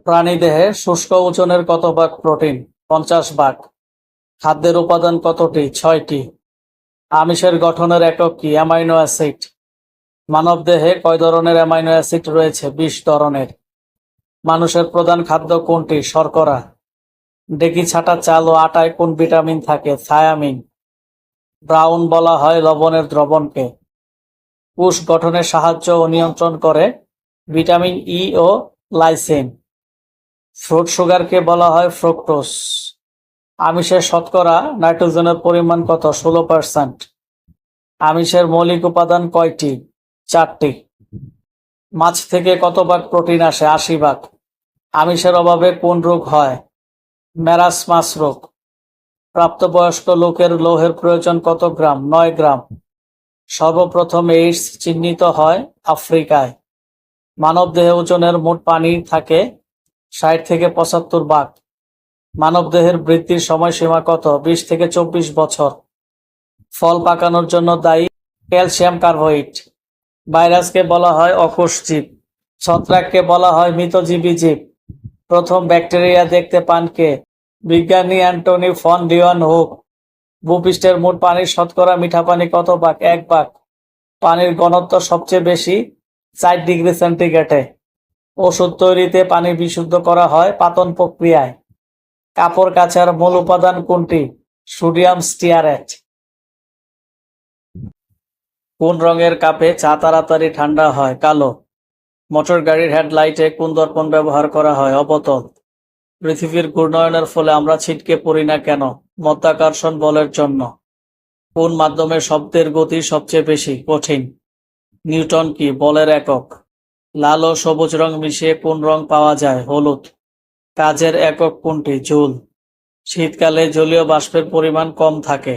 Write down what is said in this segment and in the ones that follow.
প্রাণীদেহে শুষ্ক ওজনের কত ভাগ প্রোটিন? পঞ্চাশ ভাগ। খাদ্যের উপাদান কতটি? ছয়টি। আমিষের গঠনের একক কি? Amino acid. মানবদেহে কয় ধরনের অ্যামাইনো অ্যাসিড রয়েছে? বিশ ধরনের। মানুষের প্রধান খাদ্য কোনটি? শর্করা। ডেকি ছাটা চাল ও আটায় কোন ভিটামিন থাকে? থায়ামিন। ব্রাউন বলা হয় লবণের দ্রবণকে। কোষ গঠনে সাহায্য ও নিয়ন্ত্রণ করে ভিটামিন ই ও লাইসিন। ফ্রুট সুগারকে বলা হয় ফ্রুক্টোজ। আমিষের শতকরা নাইট্রোজেনের পরিমাণ কত? ষোলো পার্সেন্ট। আমিষের মৌলিক উপাদান কয়টি? চারটি। মাছ থেকে কত ভাগ প্রোটিন আসে? আশি ভাগ। আমিষের অভাবে কোন রোগ হয়? ম্যারাস ম্যারাসমাস রোগ। প্রাপ্তবয়স্ক লোকের লোহের প্রয়োজন কত গ্রাম? নয় গ্রাম। সর্বপ্রথম এইডস চিহ্নিত হয় আফ্রিকায়। মানব মানবদেহে ওজনের মোট পানি থাকে ষাট থেকে পঁচাত্তর ভাগ মানবদেহের বৃদ্ধির সময়সীমা কত? বিশ থেকে চব্বিশ বছর। ফল পাকানোর জন্য দায়ী ক্যালসিয়াম কার্বোহাইড। ভাইরাসকে বলা হয় অকোষ জীব। ছত্রাককে বলা হয় মৃতজীবী জীব। প্রথম ব্যাকটেরিয়া দেখতে পান কে? বিজ্ঞানী অ্যান্টনি ফন ডিওয়ান হুক। ভূপৃষ্ঠের মোট পানির শতকরা মিঠা পানি কত ভাগ এক ভাগ পানির ঘনত্ব সবচেয়ে বেশি, চার ডিগ্রি সেন্টিগ্রেডে। ওষুধ তৈরিতে পানি বিশুদ্ধ করা হয় পাতন প্রক্রিয়ায়। কাপড় কাচার মূল উপাদান কোনটি? Sodium stearate. কোন রঙের কাপে চা তাড়াতাড়ি ঠান্ডা হয়? কালো। মোটর গাড়ির হেডলাইটে কোন দর্পণ ব্যবহার করা হয়? অবতল। পৃথিবীর ঘূর্ণয়নের ফলে আমরা ছিটকে পড়ি না কেন? মধ্যাকর্ষণ বলের জন্য। কোন মাধ্যমে শব্দের গতি সবচেয়ে বেশি? কঠিন। নিউটন কি? বলের একক। লাল ও সবুজ রং মিশিয়ে কোন রং পাওয়া যায়? হলুদ। কাজের একক কোনটি? জুল। শীতকালে জলীয় বাষ্পের পরিমাণ কম থাকে।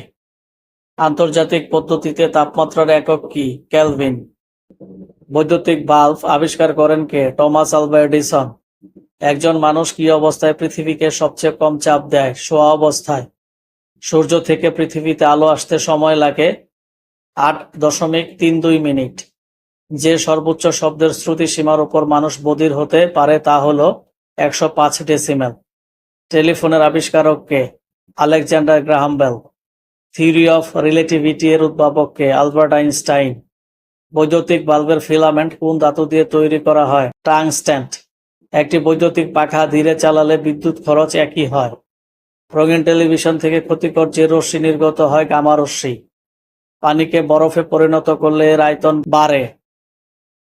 আন্তর্জাতিক পদ্ধতিতে তাপমাত্রার একক কি? ক্যালভিন বৈদ্যুতিক বাল্ব আবিষ্কার করেন কে? Thomas Alva Edison. একজন মানুষ কি অবস্থায় পৃথিবীকে সবচেয়ে কম চাপ দেয়? শোয়া অবস্থায়। সূর্য থেকে পৃথিবীতে আলো আসতে সময় লাগে আট দশমিক তিন দুই মিনিট। যে সর্বোচ্চ শব্দের শ্রুতি সীমার উপর মানুষ বধির হতে পারে তা হলো একশো পাঁচ ডেসিমেল। টেলিফোনের আবিষ্কারক কে? Alexander Graham Bell. Theory of relativity এর উদ্ভাবক কে? Albert Einstein. বৈদ্যুতিক বাল্বের ফিলামেন্ট কোন ধাতু দিয়ে তৈরি করা হয়? টাংস্ট্যান্ট। একটি বৈদ্যুতিক পাখা ধীরে চালালে বিদ্যুৎ খরচ একই হয়। রঙিন টেলিভিশন থেকে ক্ষতিকর যে রশ্মি নির্গত হয় গামা রশ্মি। পানিকে বরফে পরিণত করলে এর আয়তন বাড়ে।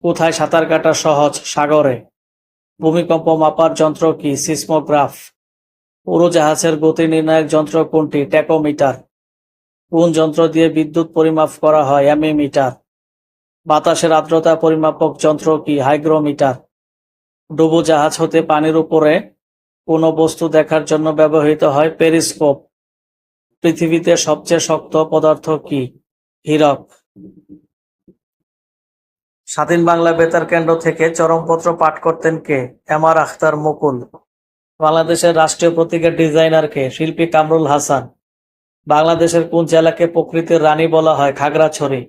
কোথায় সাঁতার কাটা সহজ সাগরে? ভূমিকম্প মাপার যন্ত্র কি? সিসমোগ্রাফ। উড়োজাহাজের গতি নির্ণায়ক যন্ত্র কোনটি? ট্যাকোমিটার। কোন যন্ত্র দিয়ে বিদ্যুৎ পরিমাপ করা হয়? অ্যামিমিটার। বাতাসের আর্দ্রতা পরিমাপক যন্ত্র কি? হাইগ্রোমিটার। ডুবোজাহাজ হতে পানির উপরে কোনো বস্তু দেখার জন্য ব্যবহৃত হয়? পেরিস্কোপ। পৃথিবীতে সবচেয়ে শক্ত পদার্থ কি? হীরক। স্বাধীন বাংলা বেতার কেন্দ্র থেকে চরমপত্র পাঠ করতেন কে? এম আর আখতার মুকুল। বাংলাদেশের রাষ্ট্রীয় প্রতীকের ডিজাইনার কে? শিল্পী কামরুল হাসান। বাংলাদেশের কোন জেলাকে প্রকৃতির রানী বলা হয়? খাগড়াছড়ি।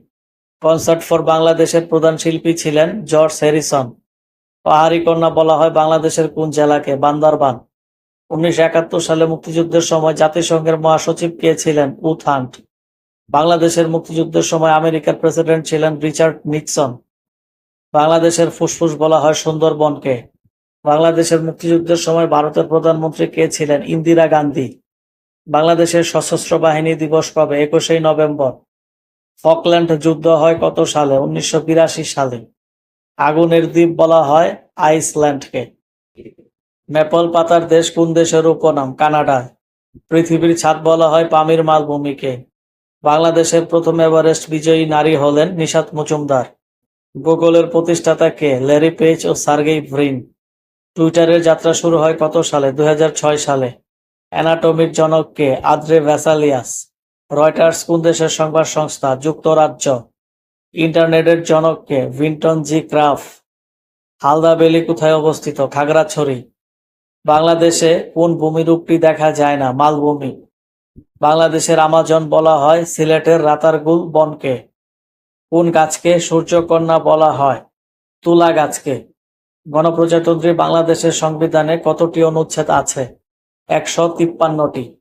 কনসার্ট ফর বাংলাদেশের প্রধান শিল্পী ছিলেন জর্জ হ্যারিসন। পাহাড়ি কন্যা বলা হয় বাংলাদেশের কোন জেলাকে? বান্দরবান। উনিশশো একাত্তর সালে মুক্তিযুদ্ধের সময় জাতিসংঘের মহাসচিব কে ছিলেন? U Thant. বাংলাদেশের মুক্তিযুদ্ধের সময় আমেরিকার প্রেসিডেন্ট ছিলেন রিচার্ড নিক্সন। বাংলাদেশের ফুসফুস বলা হয় সুন্দরবনকে। বাংলাদেশের মুক্তিযুদ্ধের সময় ভারতের প্রধানমন্ত্রী কে ছিলেন? ইন্দিরা গান্ধী। বাংলাদেশের সশস্ত্র বাহিনী দিবস পাবে একুশে নভেম্বর। ফকল্যান্ড যুদ্ধ হয় কত সালে? উনিশশো বিরাশি সালে। আগুনের দ্বীপ বলা হয় আইসল্যান্ডকে। মেপল পাতার দেশ কোন দেশের উপনাম? কানাডা। পৃথিবীর ছাদ বলা হয় পামির মালভূমিকে। বাংলাদেশের প্রথম এভারেস্ট বিজয়ী নারী হলেন নিশাত মজুমদার। গুগলের প্রতিষ্ঠাতা কে? ল্যারি পেজ ও সার্গেই ভ্রিন। টুইটারের যাত্রা শুরু হয় কত সালে? দুই হাজার ছয় সালে। অ্যানাটমির জনক কে? আদ্রে ভ্যাসালিয়াস। রয়টার্স কোন দেশের সংবাদ সংস্থা? যুক্তরাজ্য। ইন্টারনেটের জনক কে? ভিন্টন জি ক্রাফ। হালদা বেলি কোথায় অবস্থিত? খাগড়াছড়ি। বাংলাদেশে কোন ভূমিরূপটি দেখা যায় না? মালভূমি। বাংলাদেশের আমাজন বলা হয় সিলেটের রাতারগুল বনকে। কোন গাছকে সূর্যকন্যা বলা হয়? তুলা গাছকে। গণপ্রজাতন্ত্রী বাংলাদেশের সংবিধানে কতটি অনুচ্ছেদ আছে? একশো তিপ্পান্নটি।